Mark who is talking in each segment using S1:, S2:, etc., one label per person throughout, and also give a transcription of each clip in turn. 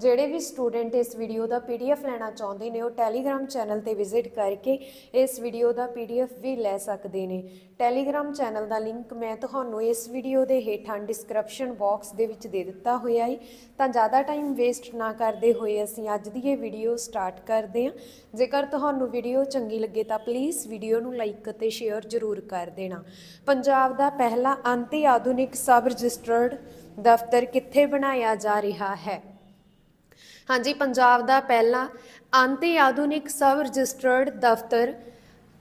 S1: ਜਿਹੜੇ ਵੀ ਸਟੂਡੈਂਟ ਇਸ ਵੀਡੀਓ ਦਾ ਪੀਡੀਐਫ ਲੈਣਾ ਚਾਹੁੰਦੇ ਨੇ, ਉਹ ਟੈਲੀਗ੍ਰam ਚੈਨਲ ਤੇ ਵਿਜ਼ਿਟ ਕਰਕੇ ਇਸ ਵੀਡੀਓ ਦਾ ਪੀਡੀਐਫ ਵੀ ਲੈ ਸਕਦੇ ਨੇ। ਟੈਲੀਗ੍ਰam ਚੈਨਲ ਦਾ ਲਿੰਕ ਮੈਂ ਤੁਹਾਨੂੰ ਇਸ ਵੀਡੀਓ ਦੇ ਹੇਠਾਂ ਡਿਸਕ੍ਰਿਪਸ਼ਨ ਬਾਕਸ ਦੇ ਵਿੱਚ ਦੇ ਦਿੱਤਾ ਹੋਇਆ ਹੈ ਤਾਂ ਜ਼ਿਆਦਾ ਟਾਈਮ ਵੇਸਟ ਨਾ ਕਰਦੇ ਹੋਏ ਅਸੀਂ ਅੱਜ ਦੀ ਇਹ ਵੀਡੀਓ ਸਟਾਰਟ ਕਰਦੇ ਹਾਂ। ਜੇਕਰ ਤੁਹਾਨੂੰ ਵੀਡੀਓ ਚੰਗੀ ਲੱਗੇ ਤਾਂ ਪਲੀਜ਼ ਵੀਡੀਓ ਨੂੰ ਲਾਈਕ ਅਤੇ ਸ਼ੇਅਰ ਜ਼ਰੂਰ ਕਰ ਦੇਣਾ। ਪੰਜਾਬ ਦਾ ਪਹਿਲਾ ਅੰਤਿ ਆਧੁਨਿਕ ਸਬ ਰਜਿਸਟਰਡ ਦਫ਼ਤਰ ਕਿੱਥੇ ਬਣਾਇਆ ਜਾ ਰਿਹਾ ਹੈ? ਹਾਂਜੀ, ਪੰਜਾਬ ਦਾ ਪਹਿਲਾ ਅੰਤਿ ਆਧੁਨਿਕ ਸਬ ਰਜਿਸਟਰਡ ਦਫ਼ਤਰ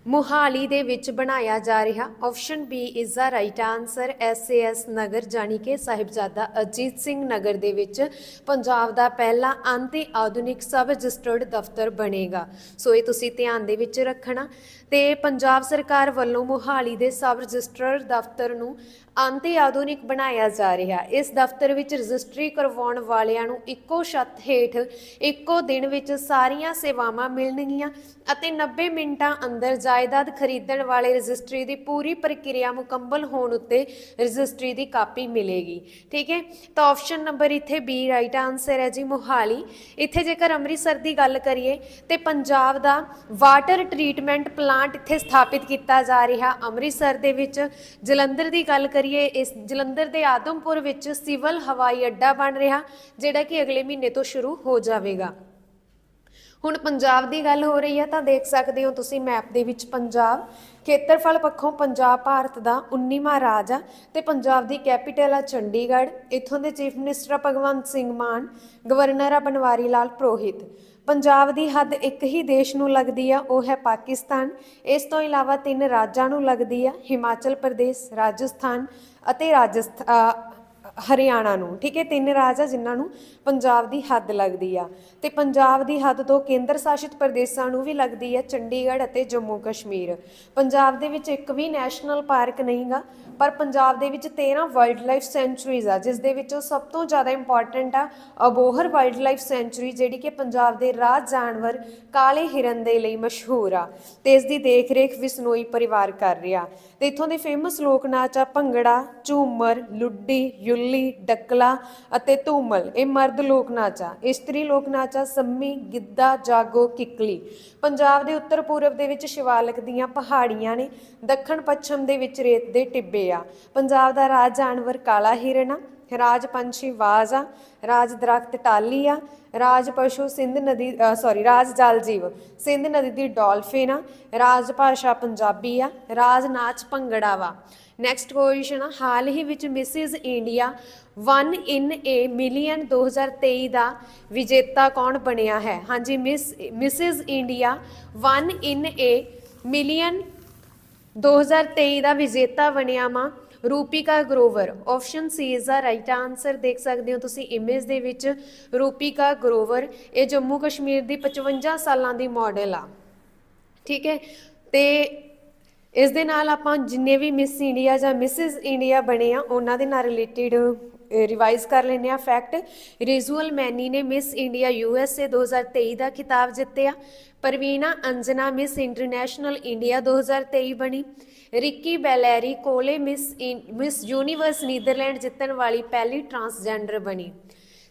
S1: ਮੁਹਾਲੀ ਦੇ ਵਿੱਚ ਬਣਾਇਆ ਜਾ ਰਿਹਾ। Option B is the right answer S Nagar ਜਾਨੀ ਕਿ ਸਾਹਿਬਜ਼ਾਦਾ ਅਜੀਤ ਸਿੰਘ ਨਗਰ ਦੇ ਵਿੱਚ ਪੰਜਾਬ ਦਾ ਪਹਿਲਾ ਅੰਤਿ ਆਧੁਨਿਕ ਸਬ ਰਜਿਸਟਰਡ ਦਫ਼ਤਰ ਬਣੇਗਾ। ਸੋ ਇਹ ਤੁਸੀਂ ਧਿਆਨ ਦੇ ਵਿੱਚ ਰੱਖਣਾ। ਤੇ ਪੰਜਾਬ ਸਰਕਾਰ ਵੱਲੋਂ ਮੁਹਾਲੀ ਦੇ ਸਬ ਰਜਿਸਟਰਡ ਦਫ਼ਤਰ ਨੂੰ ਅੰਤਿ ਆਧੁਨਿਕ ਬਣਾਇਆ ਜਾ ਰਿਹਾ। ਇਸ ਦਫ਼ਤਰ ਵਿੱਚ ਰਜਿਸਟਰੀ ਕਰਵਾਉਣ ਵਾਲਿਆਂ ਨੂੰ ਇੱਕੋ ਛੱਤ ਹੇਠ, ਇੱਕੋ ਦਿਨ ਵਿੱਚ ਸਾਰੀਆਂ ਸੇਵਾਵਾਂ ਮਿਲਣਗੀਆਂ ਅਤੇ 90 ਮਿੰਟਾਂ ਅੰਦਰ ਜਾਇਦਾਦ ਖਰੀਦਣ ਵਾਲੇ ਰਜਿਸਟਰੀ ਦੀ ਪੂਰੀ ਪ੍ਰਕਿਰਿਆ ਮੁਕੰਮਲ ਹੋਣ ਉੱਤੇ ਰਜਿਸਟਰੀ ਦੀ ਕਾਪੀ ਮਿਲੇਗੀ। ਠੀਕ ਹੈ? ਤਾਂ ਆਪਸ਼ਨ ਨੰਬਰ ਇੱਥੇ ਬੀ ਰਾਈਟ ਆਨਸਰ ਹੈ ਜੀ ਮੁਹਾਲੀ। ਇੱਥੇ ਜੇਕਰ ਅੰਮ੍ਰਿਤਸਰ ਦੀ ਗੱਲ ਕਰੀਏ, ਤੇ ਪੰਜਾਬ ਦਾ ਵਾਟਰ ਟ੍ਰੀਟਮੈਂਟ ਪਲਾਂਟ ਇੱਥੇ ਸਥਾਪਿਤ ਕੀਤਾ ਜਾ ਰਿਹਾ। ਅੰਮ੍ਰਿਤਸਰ ਦੇ ਵਿੱਚ ਜਲੰਧਰ ਦੀ ਗੱਲ ਕਰੀਏ ਇਸ ਜਲੰਧਰ ਦੇ ਆਦਮਪੁਰ ਵਿੱਚ ਸਿਵਲ ਹਵਾਈ ਅੱਡਾ ਬਣ ਰਿਹਾ, ਜਿਹੜਾ ਕਿ ਅਗਲੇ ਮਹੀਨੇ ਤੋਂ ਸ਼ੁਰੂ ਹੋ ਜਾਵੇਗਾ। ਹੁਣ ਪੰਜਾਬ ਦੀ ਗੱਲ ਹੋ ਰਹੀ ਹੈ, ਤਾਂ ਦੇਖ ਸਕਦੇ ਹੋ ਤੁਸੀਂ ਮੈਪ ਦੇ ਵਿੱਚ ਪੰਜਾਬ। ਖੇਤਰਫਲ ਪੱਖੋਂ ਪੰਜਾਬ ਭਾਰਤ ਦਾ 19ਵਾਂ ਰਾਜ ਆ, ਤੇ ਪੰਜਾਬ ਦੀ ਕੈਪੀਟਲ ਆ ਚੰਡੀਗੜ੍ਹ। ਇੱਥੋਂ ਦੇ chief minister Bhagwant Singh Mann, governor ਆ ਬਨਵਾਰੀ ਲਾਲ ਪੁਰੋਹਿਤ। ਪੰਜਾਬ ਦੀ ਹੱਦ ਇੱਕ ਹੀ ਦੇਸ਼ ਨੂੰ ਲੱਗਦੀ ਆ, ਉਹ ਹੈ ਪਾਕਿਸਤਾਨ। ਇਸ ਤੋਂ ਇਲਾਵਾ ਤਿੰਨ ਰਾਜਾਂ ਨੂੰ ਲੱਗਦੀ ਆ, ਹਿਮਾਚਲ ਪ੍ਰਦੇਸ਼, ਰਾਜਸਥਾਨ ਅਤੇ ਰਾਜਸਥਾਨ ਹਰਿਆਣਾ ਨੂੰ, ਠੀਕ ਹੈ, ਤਿੰਨ ਰਾਜ ਆ ਜਿਨ੍ਹਾਂ ਨੂੰ ਪੰਜਾਬ ਦੀ ਹੱਦ ਲੱਗਦੀ ਆ। ਤੇ ਪੰਜਾਬ ਦੀ ਹੱਦ ਤੋਂ ਕੇਂਦਰ ਸ਼ਾਸਿਤ ਪ੍ਰਦੇਸ਼ਾਂ ਨੂੰ ਵੀ ਲੱਗਦੀ ਆ ਚੰਡੀਗੜ੍ਹ ਅਤੇ ਜੰਮੂ ਕਸ਼ਮੀਰ। ਪੰਜਾਬ ਦੇ ਵਿੱਚ ਇੱਕ ਵੀ ਨੈਸ਼ਨਲ ਪਾਰਕ ਨਹੀਂਗਾ ਪਰ ਪੰਜਾਬ ਦੇ ਵਿੱਚ 13 ਵਾਈਲਡ ਲਾਈਫ ਸੈਂਚੁਰੀਜ਼ ਆ, ਜਿਸ ਦੇ ਵਿੱਚੋਂ ਸਭ ਤੋਂ ਜ਼ਿਆਦਾ ਇੰਪੋਰਟੈਂਟ ਆ ਅਬੋਹਰ ਵਾਈਲਡ ਲਾਈਫ ਸੈਂਚੁਰੀ, ਜਿਹੜੀ ਕਿ ਪੰਜਾਬ ਦੇ ਰਾਜ ਜਾਨਵਰ ਕਾਲੇ ਹਿਰਨ ਦੇ ਲਈ ਮਸ਼ਹੂਰ ਆ ਤੇ ਇਸ ਦੀ ਦੇਖਰੇਖ ਵਿਸਨੋਈ ਪਰਿਵਾਰ ਕਰ ਰਿਹਾ। ਤੇ ਇੱਥੋਂ ਦੇ ਫੇਮਸ ਲੋਕ ਨਾਚ ਆ ਭੰਗੜਾ, ਝੂਮਰ, ਲੁੱਡੀ, ਯੁੱਲ ਡੱਕਲਾ ਅਤੇ ਧੂਮਲ। ਇਹ ਮਰਦ ਲੋਕ ਨਾਚ ਆ ਇਸਤਰੀ ਲੋਕ ਨਾਚ ਆ ਸੰਮੀ, ਗਿੱਧਾ, ਜਾਗੋ, ਕਿੱਕਲੀ। ਪੰਜਾਬ ਦੇ ਉੱਤਰ ਪੂਰਬ ਦੇ ਵਿੱਚ ਸ਼ਿਵਾਲਿਕ ਦੀਆਂ ਪਹਾੜੀਆਂ ਨੇ ਦੱਖਣ ਪੱਛਮ ਦੇ ਵਿੱਚ ਰੇਤ ਦੇ ਟਿੱਬੇ ਆ। ਪੰਜਾਬ ਦਾ ਰਾਜ ਜਾਨਵਰ ਕਾਲਾ ਹਿਰਨ ਆ। ਰਾਜ ਪੰਛੀ ਵਾਜ ਆ, ਰਾਜ ਦਰਖਤ ਟਾਲੀ ਆ, ਰਾਜ ਪਸ਼ੂ ਸਿੰਧ ਨਦੀ ਸੌਰੀ ਰਾਜ ਜਲ ਜੀਵ, ਸਿੰਧ ਨਦੀ ਦੀ ਡਾਲਫਿਨ ਆ, ਰਾਜ ਭਾਸ਼ਾ ਪੰਜਾਬੀ ਆ, ਰਾਜ ਨਾਚ ਭੰਗੜਾ ਵਾ। ਨੈਕਸਟ ਕੁਐਸਚਨ ਆ, ਹਾਲ ਹੀ ਵਿੱਚ Mrs India 1 in a million 2023 ਦਾ ਵਿਜੇਤਾ ਕੌਣ ਬਣਿਆ ਹੈ? ਹਾਂਜੀ, miss, Mrs India 1 in a million 2023 ਦਾ ਵਿਜੇਤਾ ਬਣਿਆ ਮਾ Rupika Grover option C is the right answer ਦੇਖ ਸਕਦੇ ਹੋ ਤੁਸੀਂ ਇਮੇਜ ਦੇ ਵਿੱਚ ਰੂਪਿਕਾ ਗਰੋਵਰ, ਇਹ ਜੰਮੂ ਕਸ਼ਮੀਰ ਦੀ 55 ਸਾਲਾਂ ਦੀ ਮਾਡਲ ਆ। ਠੀਕ ਹੈ? ਤੇ ਇਸ ਦੇ ਨਾਲ ਆਪਾਂ ਜਿੰਨੇ ਵੀ ਮਿਸ ਇੰਡੀਆ ਜਾਂ ਮਿਸਿਸ ਇੰਡੀਆ ਬਣੇ ਆ, ਉਹਨਾਂ ਦੇ ਨਾਲ ਰਿਲੇਟਡ ਰਿਵਾਈਜ਼ ਕਰ ਲੈਂਦੇ ਆ। ਫੈਕਟ ਰਿਜ਼ੂਅਲ ਮੈਨੀ ਨੇ Miss India U S A 2023 ਦਾ ਖਿਤਾਬ ਜਿੱਤਿਆ। Praveena Anjana Miss International India 2023 ਬਣੀ। ਰਿੱਕੀ ਬੈਲੈਰੀ ਕੋਲੇ ਮਿਸ ਮਿਸ ਯੂਨੀਵਰਸ ਨੀਦਰਲੈਂਡ ਜਿੱਤਣ ਵਾਲੀ ਪਹਿਲੀ ਟਰਾਂਸਜੈਂਡਰ ਬਣੀ।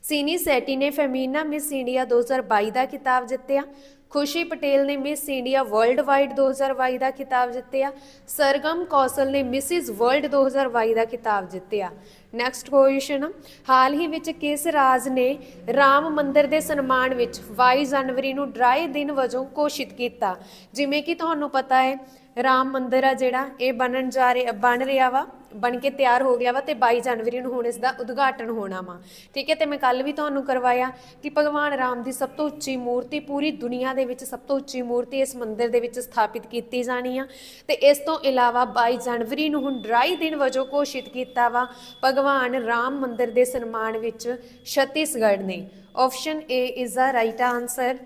S1: ਸੀਨੀ ਸੈਟੀ ਨੇ ਫੈਮੀਨਾ ਮਿਸ ਇੰਡੀਆ 2022 ਦਾ ਖਿਤਾਬ ਜਿੱਤਿਆ। ਖੁਸ਼ੀ ਪਟੇਲ ਨੇ ਮਿਸ ਇੰਡੀਆ ਵਰਲਡ ਵਾਈਡ 2022 ਦਾ ਖਿਤਾਬ ਜਿੱਤਿਆ। ਸਰਗਮ ਕੌਸਲ ਨੇ ਮਿਸਿਸ ਵਰਲਡ 2022 ਦਾ ਖਿਤਾਬ ਜਿੱਤਿਆ। ਨੈਕਸਟ ਕੁਐਸਚਨ ਹਾਲ ਹੀ ਵਿੱਚ ਕਿਸ ਰਾਜ ਨੇ ਰਾਮ ਮੰਦਿਰ ਦੇ ਸਨਮਾਨ ਵਿੱਚ 22 ਜਨਵਰੀ ਨੂੰ ਡਰਾਈ ਦਿਨ ਵਜੋਂ ਘੋਸ਼ਿਤ ਕੀਤਾ? ਜਿਵੇਂ ਕਿ ਤੁਹਾਨੂੰ ਪਤਾ ਹੈ ਰਾਮ ਮੰਦਿਰ ਆ ਜਿਹੜਾ, ਇਹ ਬਣਨ ਜਾ ਰਿਹਾ, ਬਣ ਰਿਹਾ ਵਾ, ਬਣ ਕੇ ਤਿਆਰ ਹੋ ਗਿਆ ਵਾ ਤੇ 22 ਜਨਵਰੀ ਨੂੰ ਹੁਣ ਇਸ ਦਾ ਉਦਘਾਟਨ ਹੋਣਾ ਵਾ। ਠੀਕ ਹੈ, ਤੇ ਮੈਂ ਕੱਲ ਵੀ ਤੁਹਾਨੂੰ ਕਰਵਾਇਆ ਕਿ ਭਗਵਾਨ ਰਾਮ ਦੀ ਸਭ ਤੋਂ ਉੱਚੀ ਮੂਰਤੀ, ਪੂਰੀ ਦੁਨੀਆ ਦੇ ਵਿੱਚ ਸਭ ਤੋਂ ਉੱਚੀ ਮੂਰਤੀ ਇਸ ਮੰਦਿਰ ਦੇ ਵਿੱਚ ਸਥਾਪਿਤ ਕੀਤੀ ਜਾਣੀ ਆ। ਤੇ ਇਸ ਤੋਂ ਇਲਾਵਾ 22 ਜਨਵਰੀ ਨੂੰ ਹੁਣ ਡਰਾਈ ਦਿਨ ਵਜੋਂ ਘੋਸ਼ਿਤ ਕੀਤਾ ਵਾ, ਭਗਵਾਨ ਰਾਮ ਮੰਦਿਰ ਦੇ ਸਨਮਾਨ ਵਿੱਚ ਛੱਤੀਸਗੜ੍ਹ ਨੇ। Option A is the right answer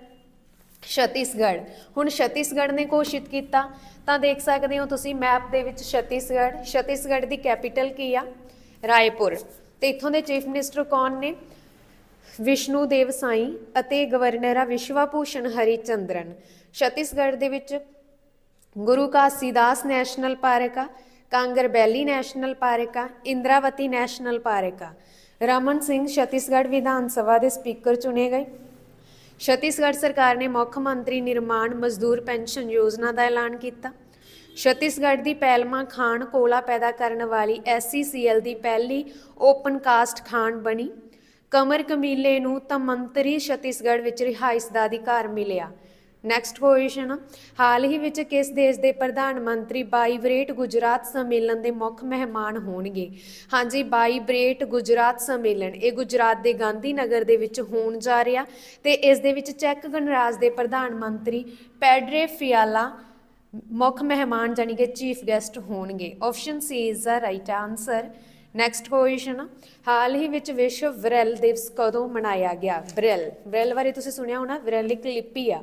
S1: Chhattisgarh. ਹੁਣ ਛੱਤੀਸਗੜ੍ਹ ਨੇ ਘੋਸ਼ਿਤ ਕੀਤਾ। ਤਾਂ ਦੇਖ ਸਕਦੇ ਹੋ ਤੁਸੀਂ ਮੈਪ ਦੇ ਵਿੱਚ ਛੱਤੀਸਗੜ੍ਹ। ਛੱਤੀਸਗੜ੍ਹ ਦੀ ਕੈਪੀਟਲ ਕੀ ਆ? ਰਾਏਪੁਰ। ਤੇ ਇੱਥੋਂ ਦੇ ਚੀਫ ਮਿਨਿਸਟਰ ਕੌਣ ਨੇ? ਵਿਸ਼ਨੂੰ ਦੇਵ ਸਾਈ ਅਤੇ ਗਵਰਨਰ ਆ ਵਿਸ਼ਵਾਭੂਸ਼ਣ ਹਰੀਚੰਦਰਨ। ਹਰੀ ਛੱਤੀਸਗੜ੍ਹ ਦੇ ਵਿੱਚ ਗੁਰੂ ਕਾਸੀਦਾਸ ਨੈਸ਼ਨਲ ਪਾਰਕ ਆ, ਕਾਂਗਰ ਬੈਲੀ ਨੈਸ਼ਨਲ ਪਾਰਕ ਆ, ਇੰਦਰਾਵਤੀ ਨੈਸ਼ਨਲ ਪਾਰਕ ਆ। ਰਮਨ ਸਿੰਘ ਛੱਤੀਸਗੜ੍ਹ ਵਿਧਾਨ ਸਭਾ ਦੇ ਸਪੀਕਰ ਚੁਣੇ ਗਏ। ਛੱਤੀਸਗੜ੍ਹ ਸਰਕਾਰ ਨੇ ਮੁੱਖ ਮੰਤਰੀ ਨਿਰਮਾਣ ਮਜ਼ਦੂਰ ਪੈਨਸ਼ਨ ਯੋਜਨਾ ਦਾ ਐਲਾਨ ਕੀਤਾ। ਛੱਤੀਸਗੜ੍ਹ ਦੀ ਪਹਿਲਵਾਂ ਖਾਨ ਕੋਲਾ ਪੈਦਾ ਕਰਨ ਵਾਲੀ ਐਸਸੀਸੀਐਲ ਦੀ ਪਹਿਲੀ ਓਪਨ ਕਾਸਟ ਖਾਨ ਬਣੀ। ਕਮਰ ਕਮੀਲੇ ਨੂੰ ਤਾਂ ਮੰਤਰੀ ਛੱਤੀਸਗੜ੍ਹ ਵਿੱਚ ਰਿਹਾਇਸ਼ ਦਾ ਅਧਿਕਾਰ ਮਿਲਿਆ। ਨੈਕਸਟ ਕੁਐਸਚਨ ਹਾਲ ਹੀ ਵਿੱਚ ਕਿਸ ਦੇਸ਼ ਦੇ ਪ੍ਰਧਾਨ ਮੰਤਰੀ ਬਾਈਬਰੇਟ ਗੁਜਰਾਤ ਸੰਮੇਲਨ ਦੇ ਮੁੱਖ ਮਹਿਮਾਨ ਹੋਣਗੇ? ਹਾਂਜੀ, ਬਾਈਬਰੇਟ ਗੁਜਰਾਤ ਸੰਮੇਲਨ, ਇਹ ਗੁਜਰਾਤ ਦੇ ਗਾਂਧੀ ਨਗਰ ਦੇ ਵਿੱਚ ਹੋਣ ਜਾ ਰਿਹਾ ਤੇ ਇਸ ਦੇ ਵਿੱਚ ਚੈੱਕ ਗਣਰਾਜ ਦੇ ਪ੍ਰਧਾਨ ਮੰਤਰੀ ਪੈਡਰੇ ਫਿਆਲਾ ਮੁੱਖ ਮਹਿਮਾਨ ਜਾਨੀ ਕਿ ਚੀਫ ਗੈਸਟ ਹੋਣਗੇ। Option C is the right answer next question ਹਾਲ ਹੀ ਵਿੱਚ ਵਿਸ਼ਵ ਬ੍ਰੈਲ ਦਿਵਸ ਕਦੋਂ ਮਨਾਇਆ ਗਿਆ? ਬ੍ਰੈਲ ਬ੍ਰੈਲ ਬਾਰੇ ਤੁਸੀਂ ਸੁਣਿਆ ਹੋਣਾ ਬ੍ਰੈਲ ਇੱਕ ਲਿਪੀ ਆ,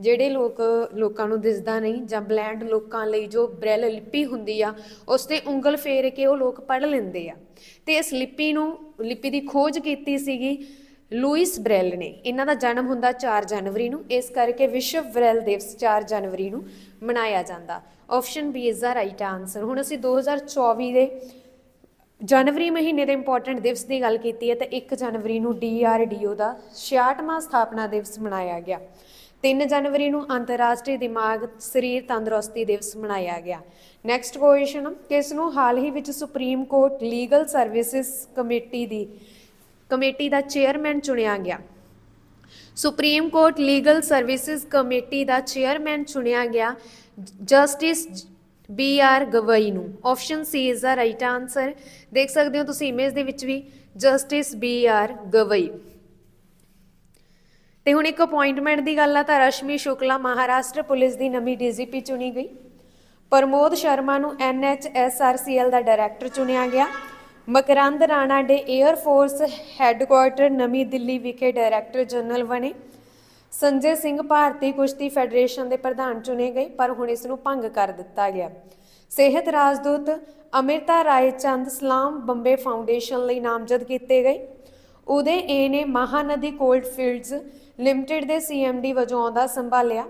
S1: ਜਿਹੜੇ ਲੋਕ, ਲੋਕਾਂ ਨੂੰ ਦਿਸਦਾ ਨਹੀਂ ਜਾਂ ਬਲੈਂਡ ਲੋਕਾਂ ਲਈ ਜੋ ਬ੍ਰੈਲ ਲਿਪੀ ਹੁੰਦੀ ਆ, ਉਸ ਤੇ ਉਂਗਲ ਫੇਰ ਕੇ ਉਹ ਲੋਕ ਪੜ੍ਹ ਲੈਂਦੇ ਆ। ਤੇ ਇਸ ਲਿਪੀ ਨੂੰ, ਲਿਪੀ ਦੀ ਖੋਜ ਕੀਤੀ ਸੀਗੀ ਲੂਇਸ ਬ੍ਰੈਲ ਨੇ। ਇਹਨਾਂ ਦਾ ਜਨਮ ਹੁੰਦਾ 4 ਜਨਵਰੀ ਨੂੰ, ਇਸ ਕਰਕੇ ਵਿਸ਼ਵ ਬ੍ਰੈਲ ਦਿਵਸ 4 ਜਨਵਰੀ ਨੂੰ ਮਨਾਇਆ ਜਾਂਦਾ। Option B is the right answer ਹੁਣ ਅਸੀਂ 2024 ਦੇ ਜਨਵਰੀ ਮਹੀਨੇ ਦੇ ਇੰਪੋਰਟੈਂਟ ਦਿਵਸ ਦੀ ਗੱਲ ਕੀਤੀ ਹੈ ਤਾਂ 1 ਜਨਵਰੀ ਨੂੰ DRDO ਦਾ 66ਵਾਂ ਸਥਾਪਨਾ ਦਿਵਸ ਮਨਾਇਆ ਗਿਆ। 3 ਜਨਵਰੀ ਨੂੰ ਅੰਤਰਰਾਸ਼ਟਰੀ ਦਿਮਾਗ ਸਰੀਰ ਤੰਦਰੁਸਤੀ ਦਿਵਸ ਮਨਾਇਆ ਗਿਆ। ਨੈਕਸਟ ਕੁਐਸਚਨ ਕਿਸ ਨੂੰ ਹਾਲ ਹੀ ਵਿੱਚ supreme court legal services committee ਦੀ ਕਮੇਟੀ ਦਾ ਚੇਅਰਮੈਨ ਚੁਣਿਆ ਗਿਆ। Supreme court legal services committee ਦਾ ਚੇਅਰਮੈਨ ਚੁਣਿਆ ਗਿਆ। ਜਸਟਿਸ ਬੀ ਆਰ ਗਵਈ ਨੂੰ। Option C is the right answer ਦੇਖ ਸਕਦੇ ਹੋ ਤੁਸੀਂ ਇਮੇਜ ਦੇ ਵਿੱਚ ਵੀ ਜਸਟਿਸ ਬੀ ਆਰ ਗਵਈ ਤੇ ਹੁਣ ਇੱਕ ਅਪਾਇੰਟਮੈਂਟ ਦੀ ਗੱਲ ਆ ਤਾਂ ਰਸ਼ਮੀ ਸ਼ੁਕਲਾ ਮਹਾਰਾਸ਼ਟਰ ਪੁਲਿਸ ਦੀ ਨਵੀਂ ਡੀਜੀਪੀ ਚੁਣੀ ਗਈ। ਪ੍ਰਮੋਦ ਸ਼ਰਮਾ ਨੂੰ ਐਨਐਚਐਸਆਰਸੀਐਲ ਦਾ ਡਾਇਰੈਕਟਰ ਚੁਣਿਆ ਗਿਆ। ਮਕਰੰਦ ਰਾਣਾ ਦੇ 에ਅਰ ਫੋਰਸ ਹੈੱਡਕੁਆਰਟਰ ਨਵੀਂ ਦਿੱਲੀ ਵਿਖੇ ਡਾਇਰੈਕਟਰ ਜਨਰਲ ਬਣੇ। ਸੰਜੇ ਸਿੰਘ ਭਾਰਤੀ ਕੁਸ਼ਤੀ ਫੈਡਰੇਸ਼ਨ ਦੇ ਪ੍ਰਧਾਨ ਚੁਣੇ ਗਏ, ਪਰ ਹੁਣ ਇਸ ਨੂੰ ਭੰਗ ਕਰ ਦਿੱਤਾ ਗਿਆ। ਸਿਹਤ ਰਾਜਦੂਤ ਅਮਿਰਤਾ ਰਾਏ ਚੰਦ ਸਲਾਮ ਬੰਬੇ ਫਾਊਂਡੇਸ਼ਨ ਲਈ ਨਾਮਜ਼ਦ ਕੀਤੇ ਗਏ। ਉਦੇ ਏ ਨੇ ਮਹਾਨਦੀ ਕੋਲਡ ਫੀਲਡਸ ਲਿਮਟਿਡ ਦੇ ਸੀਐਮਡੀ ਵਜੋਂ ਆਉਂਦਾ ਸੰਭਾਲਿਆ।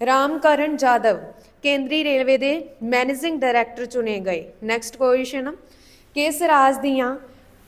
S1: ਰਾਮਕਰਨ ਜਾਦਵ ਕੇਂਦਰੀ ਰੇਲਵੇ ਦੇ ਮੈਨੇਜਿੰਗ ਡਾਇਰੈਕਟਰ ਚੁਣੇ ਗਏ। ਨੈਕਸਟ ਕੁਐਸਚਨ ਕਿਸ ਰਾਜ ਦੀਆਂ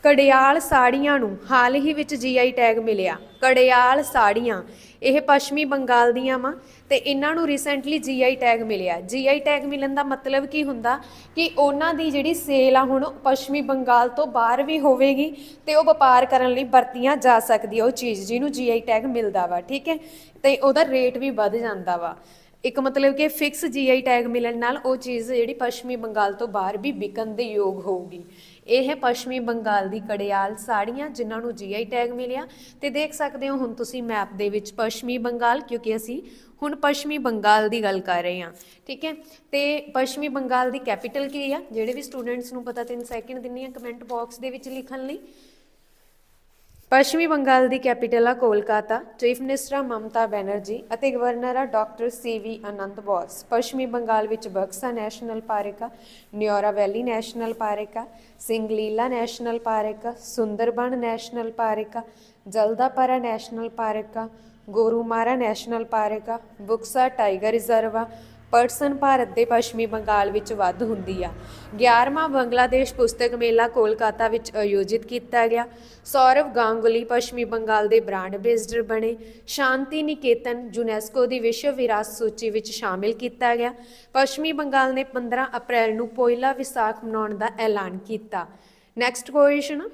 S1: ਕੜਿਆਲ ਸਾੜੀਆਂ ਨੂੰ ਹਾਲ ਹੀ ਵਿੱਚ ਜੀਆਈ ਟੈਗ ਮਿਲਿਆ। ਕੜਿਆਲ ਸਾੜੀਆਂ, ਇਹ ਪੱਛਮੀ ਬੰਗਾਲ ਦੀਆਂ ਵਾ ਤੇ ਇਹਨਾਂ ਨੂੰ ਰੀਸੈਂਟਲੀ ਜੀਆਈ ਟੈਗ ਮਿਲਿਆ। ਜੀਆਈ ਟੈਗ ਮਿਲਣ ਦਾ ਮਤਲਬ ਕੀ ਹੁੰਦਾ ਕਿ ਉਹਨਾਂ ਦੀ ਜਿਹੜੀ ਸੇਲ ਆ ਹੁਣ ਪੱਛਮੀ ਬੰਗਾਲ ਤੋਂ ਬਾਹਰ ਵੀ ਹੋਵੇਗੀ ਤੇ ਉਹ ਵਪਾਰ ਕਰਨ ਲਈ ਵਰਤੀਆਂ ਜਾ ਸਕਦੀ ਆ। ਉਹ ਚੀਜ਼ ਜਿਹਨੂੰ ਜੀਆਈ ਟੈਗ ਮਿਲਦਾ ਵਾ, ਠੀਕ ਹੈ? ਤੇ ਉਹਦਾ ਰੇਟ ਵੀ ਵੱਧ ਜਾਂਦਾ ਵਾ। ਇੱਕ ਮਤਲਬ ਕਿ ਫਿਕਸ ਜੀਆਈ ਟੈਗ ਮਿਲਣ ਨਾਲ ਉਹ ਚੀਜ਼ ਜਿਹੜੀ ਪੱਛਮੀ ਬੰਗਾਲ ਤੋਂ ਬਾਹਰ ਵੀ ਵਿਕਣ ਦੇ ਯੋਗ ਹੋਊਗੀ। ਇਹ ਹੈ ਪੱਛਮੀ ਬੰਗਾਲ ਦੀ ਕੜਿਆਲ ਸਾੜੀਆਂ ਜਿਨ੍ਹਾਂ ਨੂੰ ਜੀਆਈ ਟੈਗ ਮਿਲਿਆ। ਤੇ ਦੇਖ ਸਕਦੇ ਹੋ ਹੁਣ ਤੁਸੀਂ ਮੈਪ ਦੇ ਵਿੱਚ ਪੱਛਮੀ ਬੰਗਾਲ, ਕਿਉਂਕਿ ਅਸੀਂ ਹੁਣ ਪੱਛਮੀ ਬੰਗਾਲ ਦੀ ਗੱਲ ਕਰ ਰਹੇ ਹਾਂ। ਠੀਕ ਹੈ? ਤੇ ਪੱਛਮੀ ਬੰਗਾਲ ਦੀ ਕੈਪੀਟਲ ਕੀ ਆ? ਜਿਹੜੇ ਵੀ ਸਟੂਡੈਂਟਸ ਨੂੰ ਪਤਾ, ਤਿੰਨ ਸੈਕਿੰਡ ਦਿੰਨੀ ਆ ਕਮੈਂਟ ਬਾਕਸ ਦੇ ਵਿੱਚ ਲਿਖਣ ਲਈ। ਪੱਛਮੀ ਬੰਗਾਲ ਦੀ ਕੈਪੀਟਲ ਆ ਕੋਲਕਾਤਾ, ਚੀਫ ਮਿਨਿਸਟਰ ਮਮਤਾ ਬੈਨਰਜੀ ਅਤੇ ਗਵਰਨਰ ਆ ਡਾਕਟਰ ਸੀ ਵੀ ਅਨੰਤ ਬੋਸ। ਪੱਛਮੀ ਬੰਗਾਲ ਵਿੱਚ ਬਕਸਾ ਨੈਸ਼ਨਲ ਪਾਰਕ ਆ, ਨਿਓਰਾ ਵੈਲੀ ਨੈਸ਼ਨਲ ਪਾਰਕ ਆ, ਸਿੰਗਲੀਲਾ ਨੈਸ਼ਨਲ ਪਾਰਕ ਆ, ਸੁੰਦਰਬਨ ਨੈਸ਼ਨਲ ਪਾਰਕ ਆ, ਜਲਦਾਪਰਾ ਨੈਸ਼ਨਲ ਪਾਰਕ ਆ, ਗੋਰੂਮਾਰਾ ਨੈਸ਼ਨਲ ਪਾਰਕ ਆ, ਬੁਕਸਾ ਟਾਈਗਰ ਰਿਜ਼ਰਵ ਆ ਪਰਸਨ ਭਾਰਤ ਦੇ ਪੱਛਮੀ ਬੰਗਾਲ ਵਿੱਚ ਵੱਧ ਹੁੰਦੀ ਆ। 11ਵਾਂ ਬੰਗਲਾਦੇਸ਼ ਪੁਸਤਕ ਮੇਲਾ ਕੋਲਕਾਤਾ ਵਿੱਚ ਆਯੋਜਿਤ ਕੀਤਾ ਗਿਆ। ਸੌਰਵ ਗਾਂਗੁਲੀ ਪੱਛਮੀ ਬੰਗਾਲ ਦੇ ਬ੍ਰਾਂਡ ਐਂਬੈਸਡਰ ਬਣੇ। ਸ਼ਾਂਤੀ ਨਿਕੇਤਨ ਯੂਨੈਸਕੋ ਦੀ ਵਿਸ਼ਵ ਵਿਰਾਸਤ ਸੂਚੀ ਵਿੱਚ ਸ਼ਾਮਿਲ ਕੀਤਾ ਗਿਆ। ਪੱਛਮੀ ਬੰਗਾਲ ਨੇ 15 ਅਪ੍ਰੈਲ ਨੂੰ ਪੋਇਲਾ ਵਿਸਾਖ ਮਨਾਉਣ ਦਾ ਐਲਾਨ ਕੀਤਾ। Next question